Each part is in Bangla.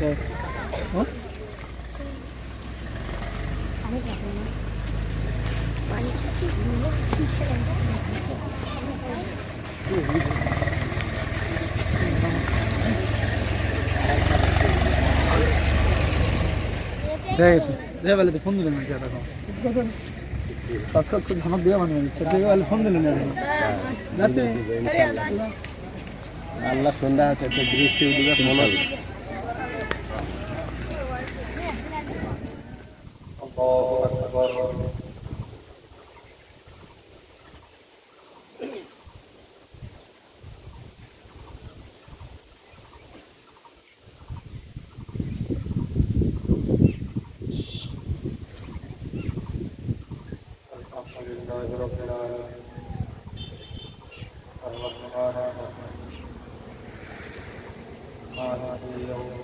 যে হ্যাঁ? দেখা গেছে। দেখা পেলে ফোন দিলেন নাকি দেখো আজকাল খুব ধমক দেওয়া মানে দেখা পেলে ফোন দিলেন আল্লাহ সন্ধ্যা হচ্ছে বৃষ্টি উঠবে মনে Lord.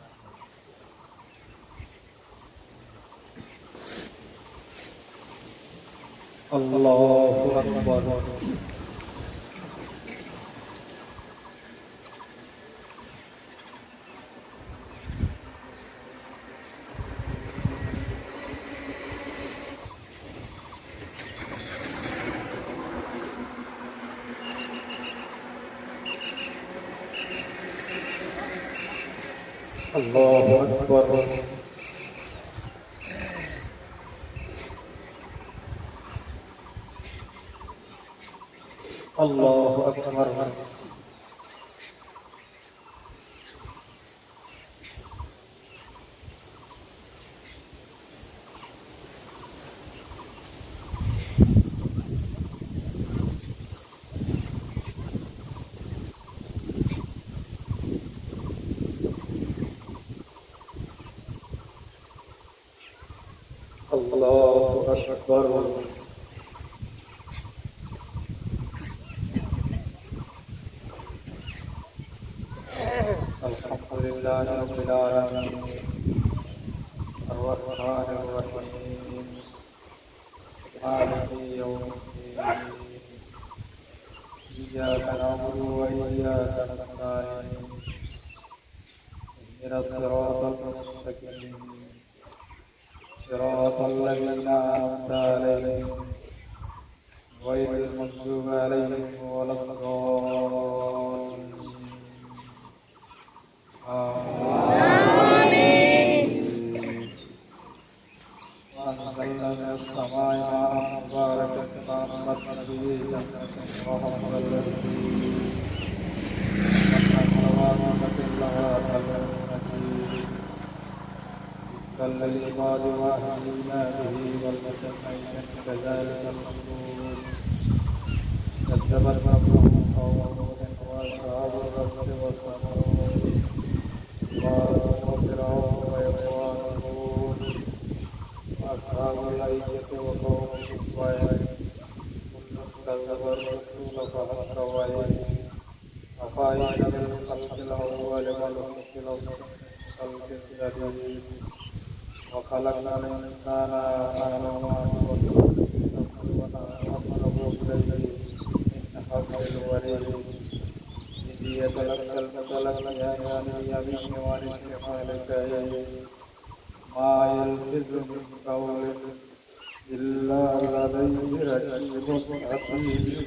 আল্লাহ وأهلنا به والمتمين كذلك المخلوق كذبت قبلهم قوم نوح وأصحاب الرس والثمود وفرعون وإخوان لوط وأصحاب الأيكة وقوم تبع كل كذب الرسول فحق وعيد أفأين بالخلق الأول والخلق الخلق الجديد وخلقنا الإنسان أعلم ونعمله إليه من حبل الوريد إذ يتلقى المتلقيان بيمين ونشمال كريم ما يلفظ من قول إلا لديه رقيب عتيد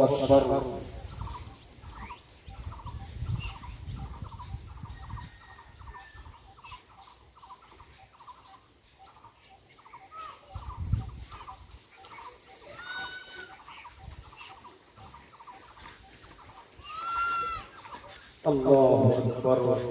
আল্লাহু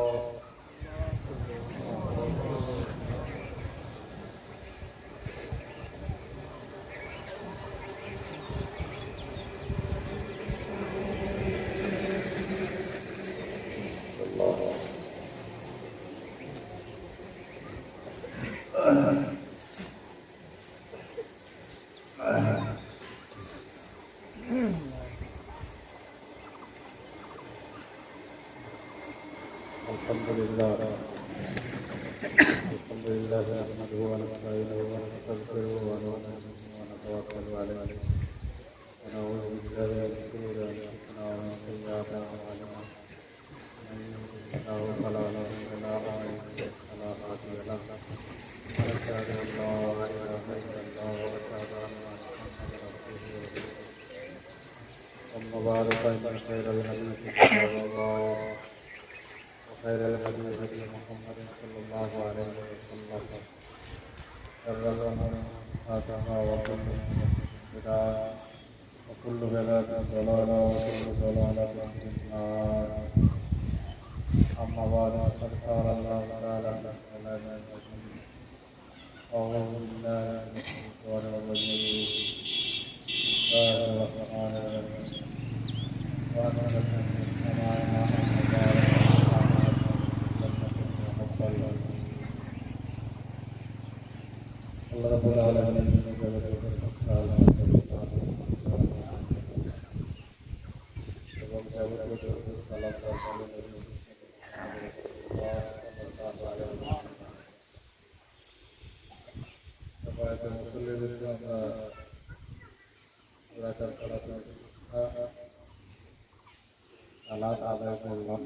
تعالى نحمده ونستعينه ونستغفره ونؤمن ونتوكل عليه ونعوذ بالله من شرور انفسنا ومن سيئات اعمالنا من يهده الله فلا مضل له ومن يضلل فلا هادي له ونشهد ان لا اله الا الله واشهد ان محمدا رسوله ورسوله اما بعد فان خير الحديث كتاب الله وخير الهدي هدي محمد صلى شر الأمور محدثاتها وكل محدثة بدعة وكل بدعة ضلالة وكل ضلالة في النار أما بعد فقد قال الله تعالى في كلامه المجيد أعوذ بالله من الشيطان الرجيم بسم الله الرحمن الرحيم وأنزل من সালাত আদায় করলাম।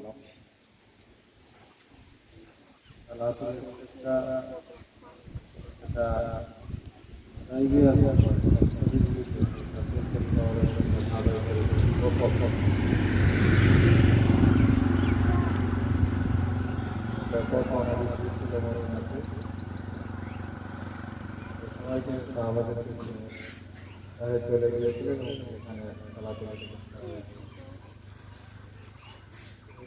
সবাইকে সাহাবাদের চলে গিয়েছিলেন এখানে খেলাধুলা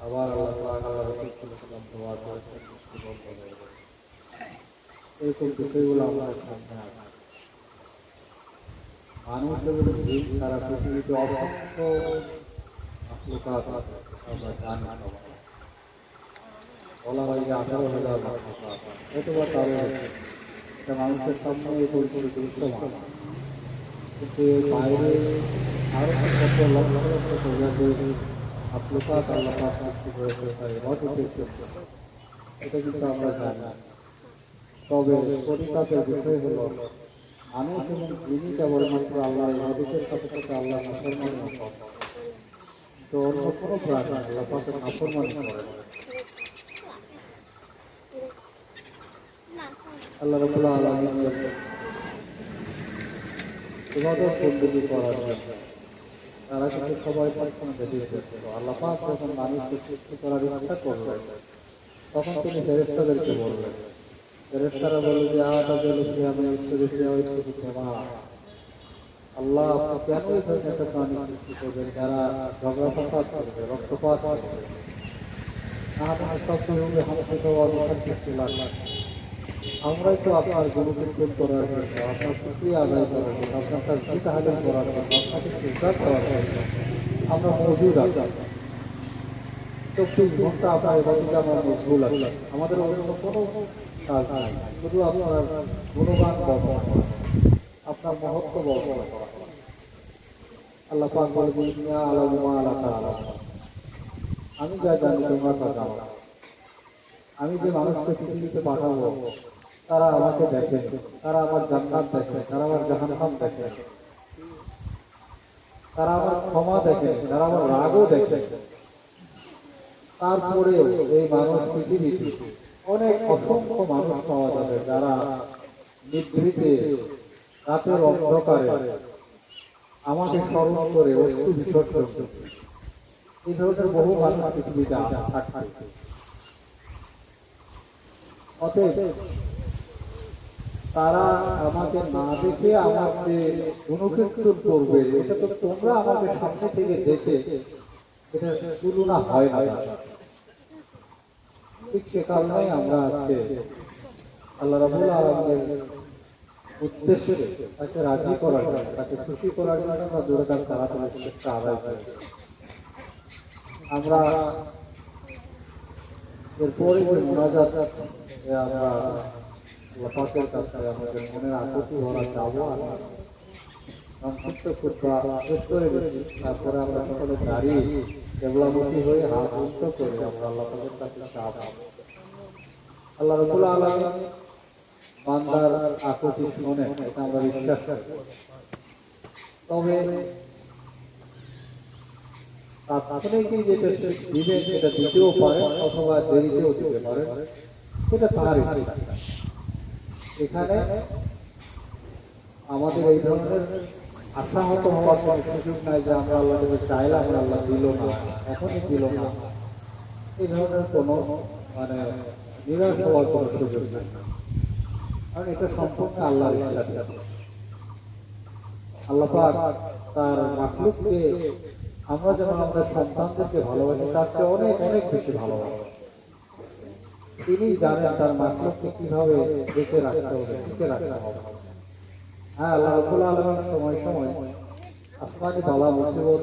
আবার আল্লাহ পাক আল্লাহ রাসূল সাল্লাল্লাহু দোয়া করেছেন এরকম বিষয়গুলো আমাদের সামনে আছে মানুষের ভিড় সারা পৃথিবীতে অসংখ্য এটা মানুষের সামনে কিন্তু বাইরে আরও কত লক্ষ লক্ষ মাখলুকাত আল্লাহ পাক সৃষ্টি করেছে তাই ইবাদতের জন্য। এটা কিন্তু আমরা জানি। তবে পরিতাপের বিষয় হলো, মানুষ এবং যিনি কেবলমাত্র আল্লাহ, ইবাদতের সাথে সাথে আল্লাহ নাফরমানি তো অন্য কোনো প্রাণী আল্লাহ পাকে নাফরমানি করে আল্লাহ রাব্বুল আলামিন ইবাদত বন্দেগী করার জন্য তারা কিন্তু সবাই আল্লাহ যখন মানুষকে সৃষ্টি করার ইচ্ছা করলেন তখন তিনি ফেরেশতাদেরকে বললেন ফেরেশতারা বলল যে আদা জলসি আমি আল্লাহ যারা ঝগড়া ফাসাদ করবে, রক্তপাত করবে। অবস্থান সৃষ্টি লাগবে। আমরাই তো আপনার গুরুকীর্তন করার আপনার শুক্রিয়া আদায় করার জন্য, আপনার কাছে জিতাহাদন করার জন্য আপনাকে চিন্তা করার জন্য আমরা মজুদ আছি। চব্বিশ ঘণ্টা আপনার এবারে আমার মজবুল আছে। আমাদের অন্য কোনো কাজ নাই। শুধু আপনার গুণগান বর্ণনা করা। আপনার মহত্ব করা। আল্লাহ পাক বলে দিন আলামা আল্লাহ তাআলা আমি যা জানি তোমরা জানো। আমি যে মানুষকে পৃথিবীতে পাঠাবো তারা আমাকে দেখে, তারা আমার জান্নাত দেখে, তারা আমার জাহান্নাম দেখে। তারা আমার ক্ষমা দেখে, তারা আমার রাগও দেখে। তারপরে এই মানুষ পৃথিবীতে অনেক অসংখ্য মানুষ পাওয়া যাবে যারা নিভৃতে রাতের অন্ধকারে আমাকে স্মরণ করে অস্তু বিসর্জন। এই ধরনের বহু মানুষ পৃথিবীতে থাকবে। অতএব তারা আমাকে না দেখে আমাকে অনুকীর্তন করবে। এটা তো তোমরা আমাকে সামনে থেকে দেখে। এটা তুলনা হয় না। ঠিক সে কারণেই আমরা আজকে আল্লাহ রাবুল আলমের উদ্দেশ্যে তাকে রাজি করার জন্য, তাকে খুশি করার জন্য আমরা দুর্গার তাড়াতাড়ি চেষ্টা আদায় করি। আমরা এরপরে মোনাজাত আমরা পাকের কাছে আমাদের মনের আকুতি ভরা যাব আর সংক্ষিপ্ত খুতবা শেষ করে দিচ্ছি তারপরে আমরা সকলে দাঁড়িয়ে কেবলামুখী হয়ে হাত উচ্চ করে আমরা পারে অথবা দেরিতেও দিতে পারে সেটা তার এখানে আমাদের এই ধরনের আশাহত হওয়ার কোনো সুযোগ নাই যে আমরা আল্লাহ চাইলাম আল্লাহ দিল না, এখনই দিল না। এই ধরনের কোনো মানে নিরাশ হওয়ার কোনো সুযোগ নাই। কারণ এটা সম্পূর্ণ আল্লাহর ইচ্ছা আল্লাহ পাক তার মাখলুককে আমরা যেমন আমাদের সন্তানদেরকে ভালোবাসি, তার চেয়ে অনেক অনেক বেশি ভালোবাসি। তিনি জানেন তার মাখলুককে কীভাবে দেখে রাখতে হবে, টিকে রাখতে হবে। হ্যাঁ আল্লাহ রবুল আলমের সময় সময় আসমানি বালা মুসিবত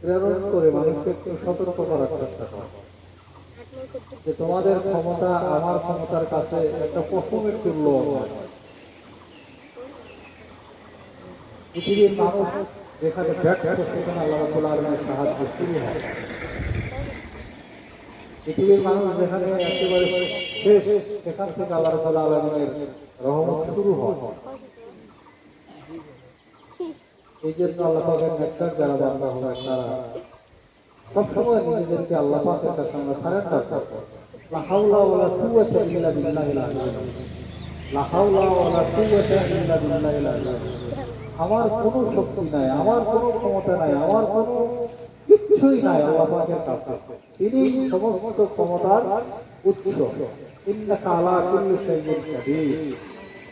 প্রেরণ করে মানুষকে একটু সতর্ক করার চেষ্টা করে যে তোমাদের ক্ষমতা, আমার ক্ষমতার কাছে একটা পশমের তুল্য। পৃথিবীর মানুষ যেখানে ব্যর্থ, সেখানে আল্লাহ রবুল আলমের সাহায্য শুরু হয় পৃথিবীর মানুষ যেখানে একেবারে শেষ সেখান থেকে আল্লাহ আলমের রহমত শুরু হয়। এই জন্য আল্লাহ পাকের যারা হবে তারা সবসময় নিজেদেরকে আল্লাহ পাকের কাছে আমরা। আমার কোনো শক্তি নাই, আমার কোনো ক্ষমতা নাই, আমার কোনো কিচ্ছুই নাই আল্লাহ পাকের কাছে। তিনি সমস্ত ক্ষমতার উৎস।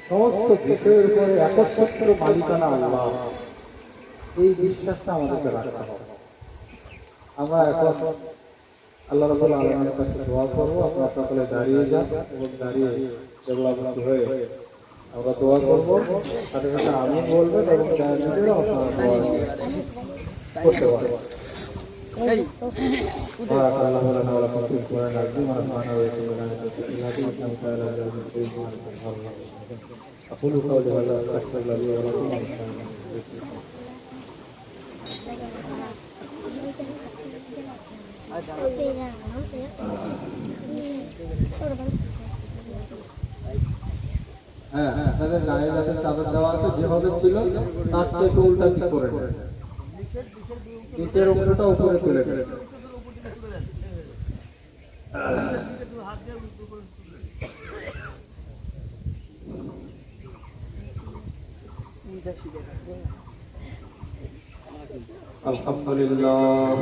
সমস্ত বিষয়ের উপরে একচ্ছত্র মালিকানা আল্লাহ। এই বিশ্বাসটা আমাদেরকে রাখতে হবে। আমরা এখন আল্লাহ রবুল আলমের কাছে দোয়া করব। আপনারা সকলে দাঁড়িয়ে যান এবং দাঁড়িয়ে দেবলাভূতি হয়ে আমরা দোয়া করব। সাথে সাথে আমি বলবেন এবং আপনারা করতে পারবেন أقول قولي هذا أستغفر الله لي ولكم ولسائر المسلمين হ্যাঁ আপনাদের গায়ে যাতে চাদর দেওয়া আছে যেভাবে ছিল তার চেয়ে একটু উল্টা দিক করে নেন। নিচের অংশটা উপরে তুলে ফেলেন আলহামদুলিল্লাহ।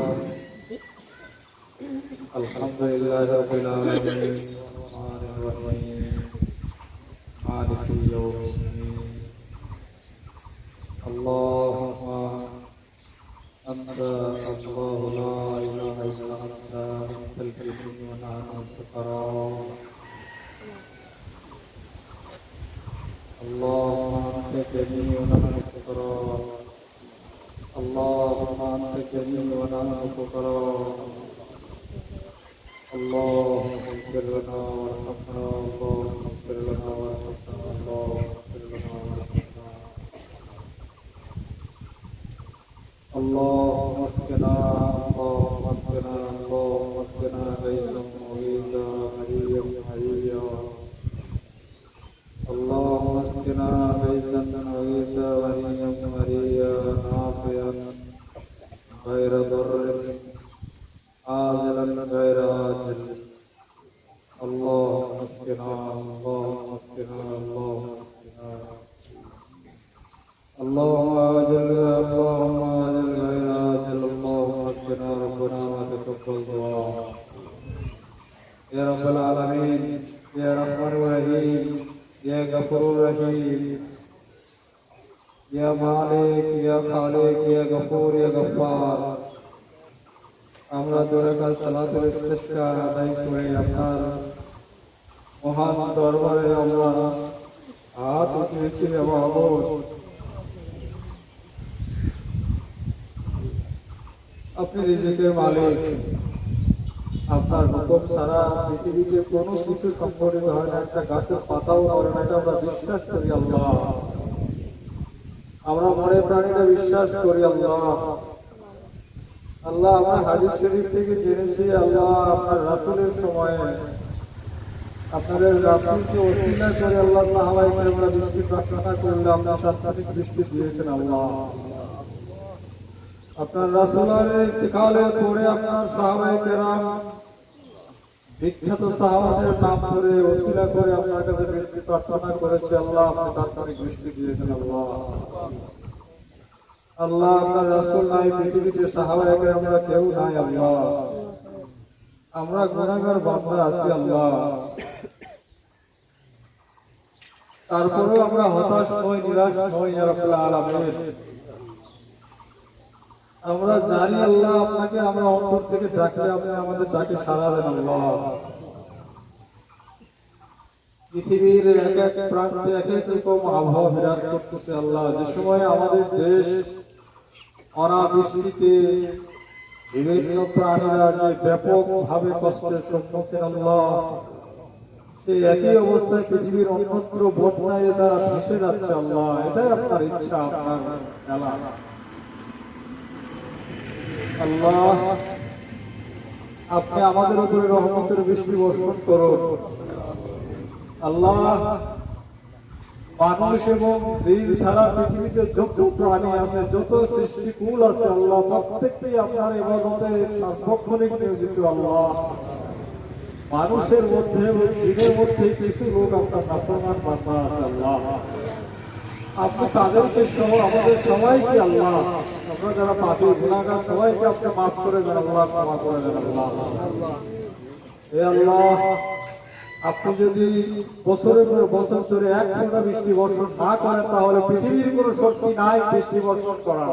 আলহামদুলিল্লাহ أنت الله لا إله إلا أنت أنت الكريم ونحن الفقراء اللهم أنت كريم ونحن الفقراء اللهم أنت كريم ونحن الفقراء اللهم اغفر لنا या रहमान रहीम या गफूर रहीम या मालिक या खालिक या गफूर या गफ्फार আমরা দোরাকাল সালাতুল ইস্তিসকা আদায় করে আপনার মহান দরবারে আমরা হাত উঠিয়েছি মাহবুব अपने रिजक मालिक আপনার হুকুম ছাড়া পৃথিবীতে কোনো কিছু সংঘটিত হয় না। একটা গাছের পাতাও করে না, এটা আমরা বিশ্বাস করি আল্লাহ। আমরা মনে প্রাণীরা বিশ্বাস করি আল্লাহ। আল্লাহ আমরা হাদিস শরীফ থেকে জেনেছি, আল্লাহ আপনার রাসূলের সময়ে আপনাদের রাসূলকে ওসিলা করে আল্লাহ কেরামরা বৃষ্টি প্রার্থনা করলে আপনার সাত্তানিক বৃষ্টি দিয়েছেন আল্লাহ। আপনার রাসূলের ইন্তেকালের পরে আপনার সাহাবায়ে কেরাম বিখ্যাত সাহাবাদের নাম ধরে ওসিলা করে আপনার কাছে বৃষ্টি প্রার্থনা করেছে। আল্লাহ আপনি তাৎক্ষণিক বৃষ্টি দিয়েছেন, আল্লাহ। আল্লাহ আপনার রাসূল নাই, পৃথিবীতে সাহাবায়ে কেরামরা কেউ নাই, আল্লাহ। আমরা গুনাহগার বান্দা আছি, আল্লাহ। তারপরেও আমরা হতাশ হই নিরাশ ইয়া রাব্বুল আলামিন। আমরা জানি আল্লাহ আপনাকে, আমরা অন্তর থেকে ডাকলে আপনি আমাদের ডাকে সাড়া দেন আল্লাহ। পৃথিবীর এক এক প্রান্তে এক এক রকম আবহাওয়া বিরাজ করতেছে আল্লাহ। যে সময় আমাদের দেশ অনাবৃষ্টিতে বিভিন্ন প্রাণীরা যে ব্যাপক ভাবে কষ্টের সম্মুখীন আল্লাহ, সেই একই অবস্থায় পৃথিবীর অন্যত্র বন্যায় তারা ভেসে যাচ্ছে আল্লাহ। এটাই আপনার ইচ্ছা, আপনার খেলা আল্লাহ, আপনি আমাদের উপরে রহমতের বৃষ্টি বর্ষণ করুন। আল্লাহ, মানুষ এবং দিন সারা পৃথিবীতে যত প্রাণী আছে, যত সৃষ্টিকুল আছে, আল্লাহ, প্রত্যেকটাই আপনার এবাদতে সার্বক্ষণিক নিয়োজিত আল্লাহ। মানুষের মধ্যে এবং জিনের মধ্যে কিছু লোক আপনার নাফরমান বান্দা আছে, আল্লাহ। আপনি তাদেরকে সহ আমাদের সবাইকে, আল্লাহ যারা পাপি গুণাগার সবাইকে আপনি মাফ করে দেন ক্ষমা করে দেন হে আল্লাহ, আপনি যদি বছরের পর বছর ধরে এক ফোঁটা বৃষ্টি বর্ষণ না করেন, তাহলে পৃথিবীর কোনো শক্তি নাই বৃষ্টি বর্ষণ করার।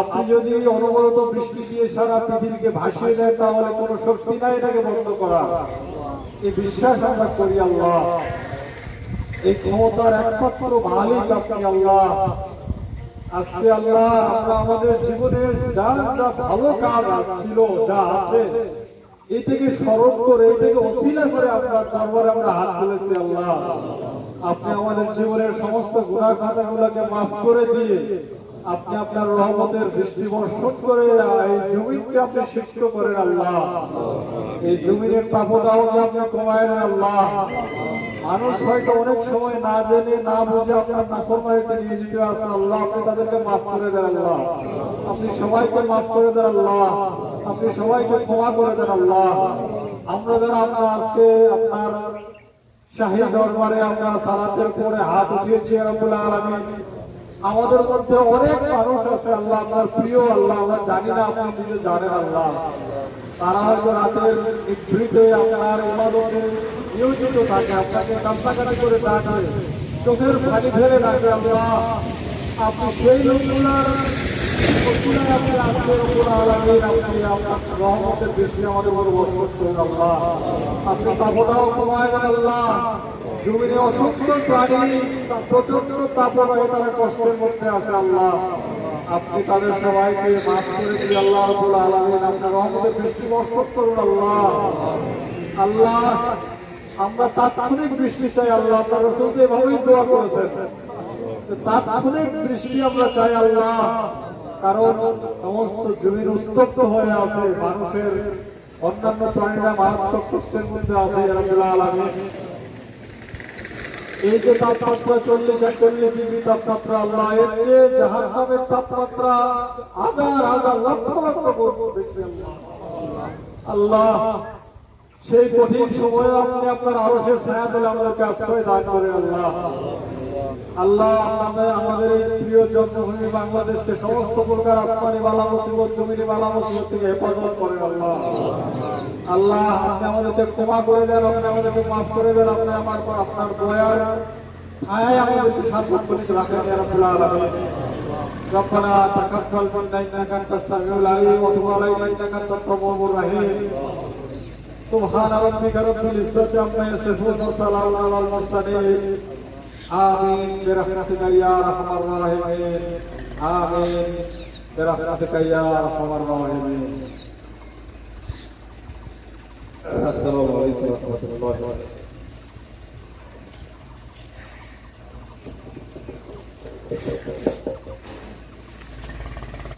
আপনি যদি অনবরত বৃষ্টি দিয়ে সারা পৃথিবীকে ভাসিয়ে দেন, তাহলে কোনো শক্তি নাই এটাকে বন্ধ করা এই বিশ্বাস আমরা করি আল্লাহ। এই ক্ষমতার একমাত্র মালিক আপনি আল্লাহ। আজকে আল্লাহ আমরা আমাদের জীবনের যা যা ভালো কাজ ছিল, যা আছে, এটাকে স্মরণ করে, এটাকে অশিলা করে আপনার দরবারে আমরা হাত তুলেছি আল্লাহ। আপনি আমাদের জীবনের সমস্ত গুণা খাতাগুলোকে মাফ করে দিয়ে আপনি আপনার রহমতের দৃষ্টি বর্ষণ করে এই জমিনকে আপনি সৃষ্ট করেন আল্লাহ। এই জমিনের তাপদাহকে আপনি কমায়েন আল্লাহ। মানুষ হয়তো অনেক সময় না জেনে, না বুঝে আপনার নাফরমানিতে নিয়ে যেতে আসে, আল্লাহ আপনি তাদেরকে মাফ করে দেন, আল্লাহ। আপনি সবাইকে মাফ করে দেন, আল্লাহ। আপনি সবাইকে ক্ষমা করে দেন, আল্লাহ। আমরা যারা আমরা আজকে আপনার শাহী দরবারে আমরা সালাতের পরে হাত উঠিয়েছি রব্বুল আলামিন। আমাদের মধ্যে অনেক মানুষ আছে, আল্লাহ, আপনার প্রিয়, আল্লাহ, আমরা জানি না, আপনি নিজে জানেন, আল্লাহ। তারা হয়তো রাতের নিভৃতে আপনার ইবাদতে নিয়োজিত থাকে, আপনাকে কান্তাকাটি করে ডাকে চোখের পানি ফেলে ডাকে আল্লাহ আপনি সেই লোকগুলার আমাদের করুন আপনি আছে তাদের সবাইকে মাফ করে দিয়ে আল্লাহ আলামিন আপনার রহমতের বৃষ্টি বর্ষণ করুন আল্লাহ। আল্লাহ আমরা তাৎক্ষণিক বৃষ্টি চাই আল্লাহ আপনার রসুল এভাবেই দোয়া করেছেন তাৎক্ষণিক বৃষ্টি আমরা চাই আল্লাহ, কারণ সমস্ত জমির উত্তপ্ত হয়ে আছে, মানুষের অন্যান্য প্রাণীরা মারাত্মক কষ্টের মধ্যে আছে এই যে তাপমাত্রা চল্লিশ একচল্লিশ ডিগ্রি তাপমাত্রা আল্লাহ, এর চেয়ে জাহান্নামের তাপমাত্রা হাজার হাজার, লক্ষ লক্ষ বেশি আল্লাহ। আল্লাহ সেই কঠিন সময়ে আপনি আপনার আরশের ছায়া তুলে আমাদেরকে আশ্রয় দান করেন আল্লাহ আল্লাহ আমাদের আমাদের এই প্রিয় জন্মভূমি বাংলাদেশকে সমস্ত প্রকার আসমানি বালা মুসিবত জমিনি বালা মুসিবত থেকে হেফাজত করেন আল্লাহ আল্লাহ আপনি আমাদেরকে ক্ষমা করে দেন আপনি আমাদেরকে মাফ করে দেন আপনি আমার আপনার দয়ার ছায়ায় আমাদেরকে সার্বক্ষণিক রাখেন ইয়া রাব্বুল আলামিন ربنا تقبل منا انك انت السميع العليم وتب علينا انك انت التواب الرحيم سبحان ربك رب العزة عما يصفون وسلام على المرسلين. آمين. برحمتك يا أرحم الراحمين. آمين. برحمتك يا أرحم الراحمين. السلام عليكم ورحمة الله وبركاته. Thank you.